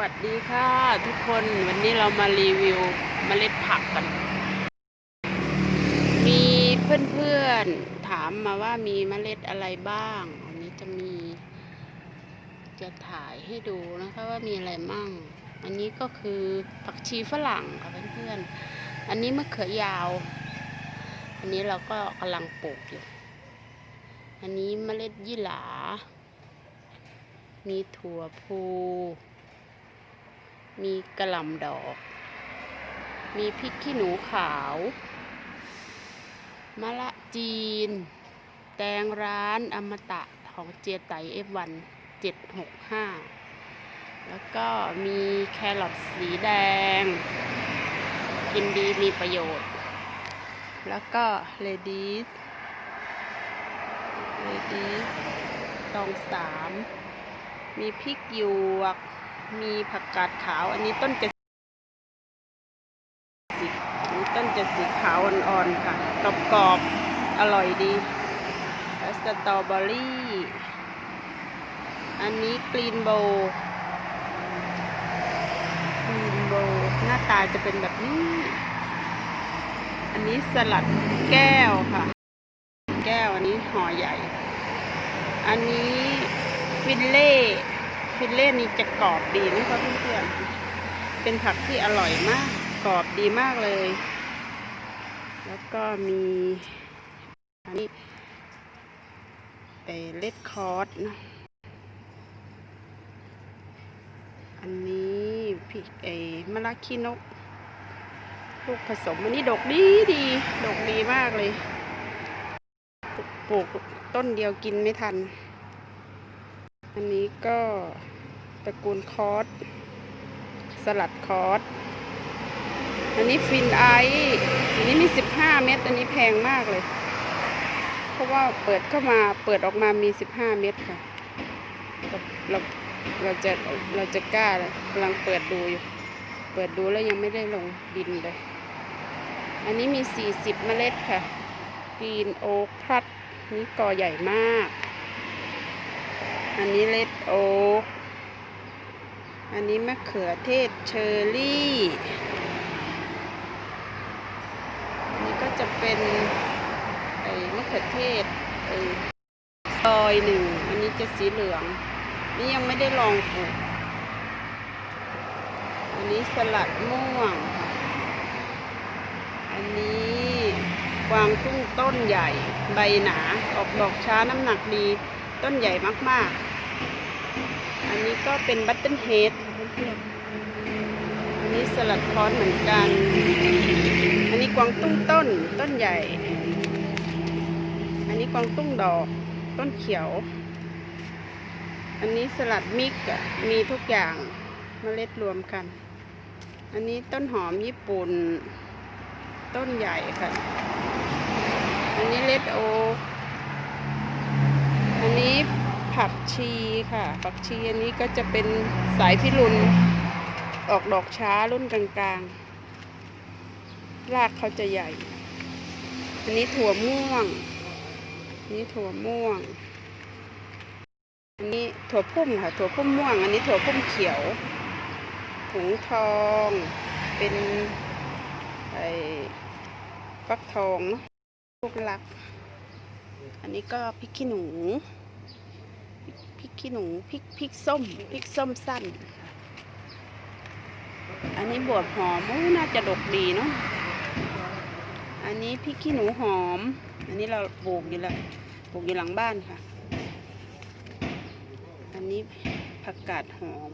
วัสดีค่ะทุกคนวันนี้เรามารีวิวเมล็ดผักกัน มีเพื่อนๆถามมาว่ามีเมล็ดอะไรบ้างอันนี้จะมี จะถ่ายให้ดูนะคะว่ามีอะไรมั่ง อันนี้ก็คือผักชีฝรั่งค่ะเพื่อนๆอันนี้มะเขือยาว อันนี้เราก็กำลังปลูกอยู่ อันนี้เมล็ดยี่หร่ามีถั่วพู มีกระหล่ำดอก มีพริกขี้หนูขาว มะละจีน แตงร้านอมตะของเจียไตเอฟวันเจ็ดหกห้าแล้วก็มีแครอทสีแดง กินดีมีประโยชน์ แล้วก็เลดี้เลดี้ตองสาม มีพริกหยวก มีผักกาดขาว อันนี้ต้นจะสีนนต้นจะสีขาวอ่อนๆค่ะกรอบๆอร่อยดีแล้วสตรอเบอรี่ อันนี้กรีนโบกรีนโบหน้าตาจะเป็นแบบนี้ อันนี้สลัดแก้วค่ะ แก้วอันนี้ห่อใหญ่ อันนี้ฟิลเล่ ฟิลเล่นี่จะกรอบดีนะคะเพื่อนๆเป็นผักที่อร่อยมาก กรอบดีมากเลย แล้วก็มีอันนี้เอเลดคอร์สนะอันนี้พริกเอมะระขี้นกลูกผสมอันนี้ดกดีดีดกดีมากเลย ปลูกต้นเดียวกินไม่ทัน อันนี้ก็ตระกูลคอร์สสลัดคอร์สอันนี้ฟินไออันนี้มีสิบห้าเม็ด อันนี้แพงมากเลย เพราะว่าเปิดเข้ามาเปิดออกมามีสิบห้าเม็ดค่ะเราเราเราจะเราจะกล้ากำลังเปิดดูอยู่ เปิดดูแล้วยังไม่ได้ลงดินเลย อันนี้มีสี่สิบเมล็ดค่ะกรีนโอ๊กพลัด นี่กอใหญ่มาก อันนี้เลดโอ๊กอันนี้มะเขือเทศเชอร์รี่ อันนี้ก็จะเป็นไอ้มะเขือเทศไอ้ซอยหนึ่ง อันนี้จะสีเหลือง นี่ยังไม่ได้ลองปลูก อันนี้สลัดม่วงค่ะอันนี้กวางตุ้งต้นใหญ่ ใบหนา ออกดอกช้าน้ำหนักดี ต้นใหญ่มากๆ อันนี้ก็เป็นบัตเทิลเฮดอันนี้สลัดคอนเหมือนกัน อันนี้กวางตุ้งต้นต้นใหญ่ อันนี้กวางตุ้งดอกต้นเขียว อันนี้สลัดมิกมีทุกอย่างเมล็ดรวมกัน อันนี้ต้นหอมญี่ปุ่น ต้นใหญ่ค่ะ อันนี้เลดโอ นนี้ผักชีค่ะ ผักชีอันนี้ก็จะเป็นสายพิรุณออกดอกช้ารุ่นกลางๆ รากเขาจะใหญ่ อันนี้ถั่วม่วงนนี้ถั่วม่วง อันนี้ถั่วพุ่มค่ะ ถั่วพุ่มม่วง อันนี้ถั่วพุ่มเขียวถุงทอง เป็นไอ้ฟักทองเนาะพวกลัก อันนี้ก็พริกขี้หนู ริกขี้หนูพริกพริกส้มพริกส้มสั้น อันนี้บวบหอมอู้น่าจะดกดีเนาะอันนี้พริกขี้หนูหอม อันนี้เราปลูกอยู่แล้วปลูกอยู่หลังบ้านค่ะ อันนี้ผักกาดหอม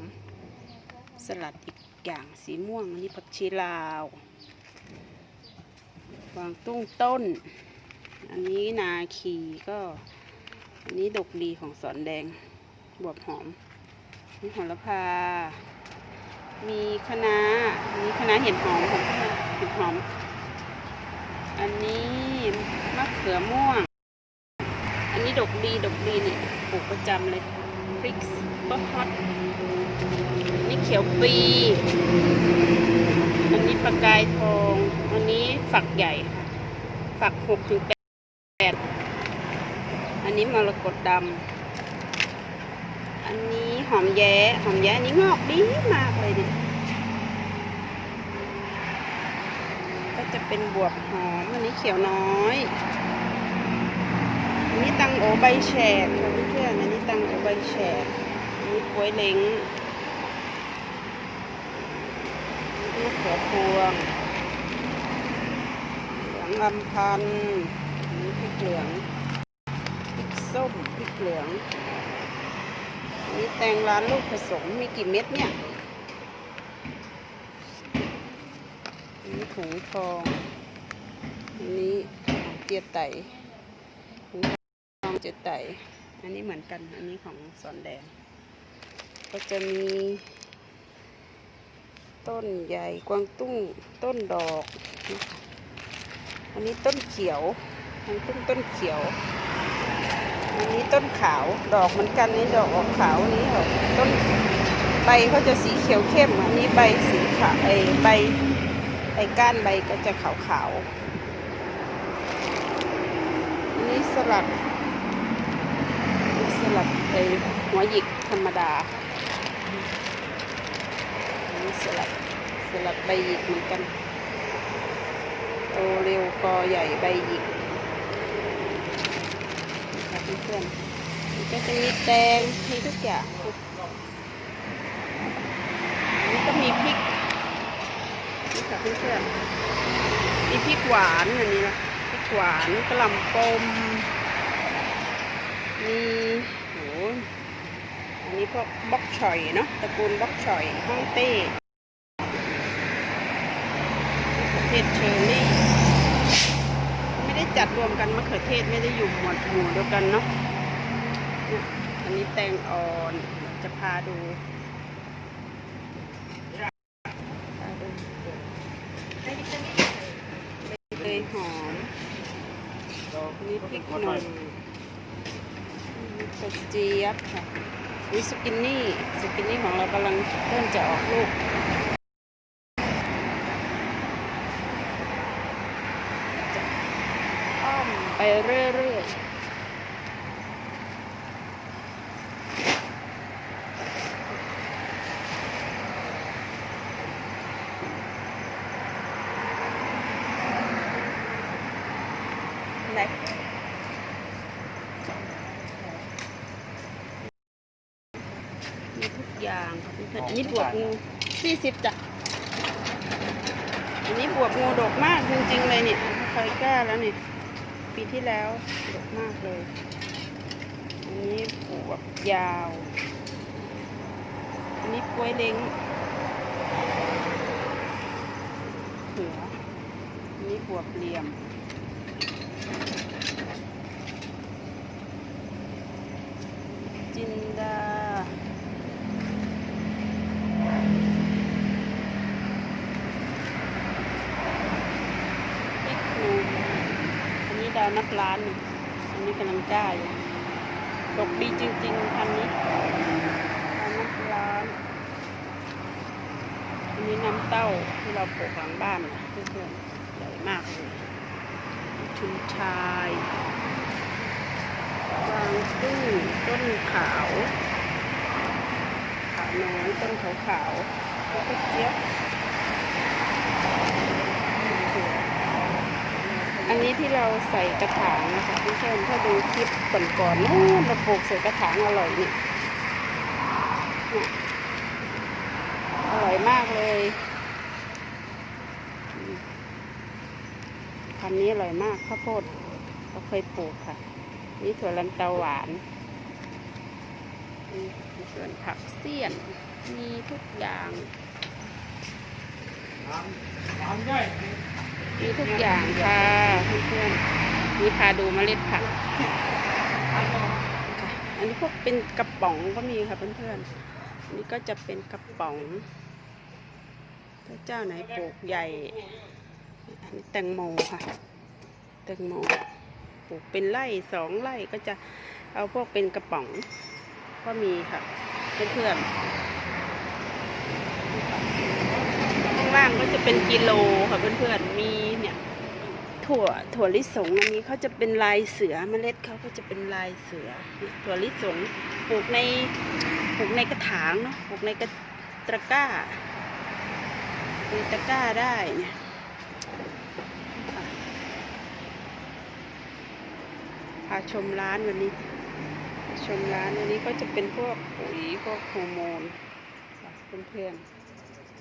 สลัดอีกอย่างสีม่วง อันนี้ผักชีลาววางตุ้งต้น อันนี้นาคีก็ อันนี้ดกดีของสอนแดง บวบหอมนี่โหระพา มีคะน้าอันนี้คะน้าเห็ดหอมของเห็ดหอม อันนี้มะเขือม่วง อันนี้ดกดีดกดีนี่ปลูกประจำเลยพริกก็ฮอตนี่เขียวปี อันนี้ประกายทอง อันนี้ฝักใหญ่ค่ะ ฝักหกถึงแปดอันนี้มรกตดำ อันนี้หอมแย้หอมแย้อันนี้งอกดีมากเลยเนี่ย ก็จะเป็นบวบหอมอันนี้เขียวน้อยอันนี้ตังโอใบแฉกค่ะเพื่อนอันนี้ตังโอใบแฉกอันนี้กล้วยเล้งอันนี้มะเขือพวงเหลืองลำพันอันนี้พริกเหลืองพริกส้มพริกเหลือง นนี้แตงร้านลูกผสมมีกี่เม็ดเนี่ยนนี้ถุงทองอันนี้ของเจียไตถุงทองเจียไตอันนี้เหมือนกัน อันนี้ของสอนแดง ก็จะมี ต้นใหญ่กวางตุ้งต้นดอก อันนี้ต้นเขียวกวางตุ้งต้นเขียว อันนี้ต้นขาวดอกเหมือนกันนี่ดอกออกขาวนี้ออกต้นใบเขาจะสีเขียวเข้มอันนี้ใบสีขาวไอใบไอ้ก้านใบก็จะขาวๆอันนี้สลัดสลัดไอ้หัวหยิกธรรมดาอันนี้สลัดสลัดใบหยิกเหมือนกันโตเร็วกอใหญ่ใบหยิก เพื่อนมันก็จะมีแตงมีทุกอย่างนนี้ก็มีพริกนี่ค่ะเพื่อนๆมีพริกหวานอันนี้นะพริกหวานกระหล่ำปมมีโหอันนี้พวกบล็อกฉ่อยเนาะตระกูลบล็อกฉ่อยฮ่องเต้มะเขือเทศเชอร์รี่ จัดรวมกันมะเขือเทศไม่ได้อยู่หมวดหมู่เดียวกันเนาะอันนี้แตงอ่อนจะพาดูพาดูเลยหอมนี่พริกหนุ่มกระเจี๊ยบค่ะนี่สกินนี่สกินนี่ของเรากำลังเริ่มจะออกลูก จะอ้อมไป เรื่อยๆไหนมีทุกอย่างค่ะเพื่อนอันนี้บวบงูสี่สิบจ้ะ อันนี้บวบงูดกมากจริงๆเลยเนี่ยเคยกล้าแล้วเนี่ย ปีที่แล้วดกมากเลย อันนี้บวบยาว อันนี้กล้วยเล้งเขืออันนี้บวบเหลี่ยม จินดา พริกหนุ่มอัานับล้านอันนี้กำลังจ้าอยู่ดกดีจริงๆพันนี้นับล้านอันนี้น้ำเต้าที่เราปลูกหลังบ้านนะเพื่อนๆใหญ่มากเลยชุนชายกวางตุ้งต้นขาวขาวน้อยต้นขาวขาวแล้วก็เจี๊ยบ อันนี้ที่เราใส่กระถางนะคะพี่เชนถ้าดูคลิปก่อนๆนู้นเราปลูกใส่กระถางอร่อยนี่อร่อยมากเลยพันนี้อร่อยมากข้าวโพดเราเคยปลูกค่ะ นี่ถั่วลันเตาหวานนี่ส่วนผักเสี้ยน มีทุกอย่าง มีทุกอย่างค่ะเพื่อนๆนี่พาดูเมล็ดผักค่ะอันนี้พวกเป็นกระป๋องก็มีค่ะเพื่อนๆอันนี้ก็จะเป็นกระป๋องเจ้าไหนปลูกใหญ่ อันนี้แตงโมค่ะ แตงโมปลูกเป็นไร่สองไร่ก็จะเอาพวกเป็นกระป๋องก็มีค่ะเพื่อนๆข้างล่างก็จะเป็นกิโลค่ะเพื่อนๆมีเนี่ย ถั่วถั่วลิสงอันนี้เขาจะเป็นลายเสือเมล็ดเขาก็จะเป็นลายเสือถั่วลิสงปลูกในปลูกในกระถางเนาะปลูกในกระตะกร้าในตะกร้าได้เนี่ยพาชมร้านวันนี้พาชมร้านวันนี้ก็จะเป็นพวกปุ๋ยพวกฮอร์โมนเพื่อน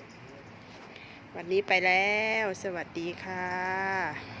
ๆวันนี้ไปแล้ว สวัสดีค่ะ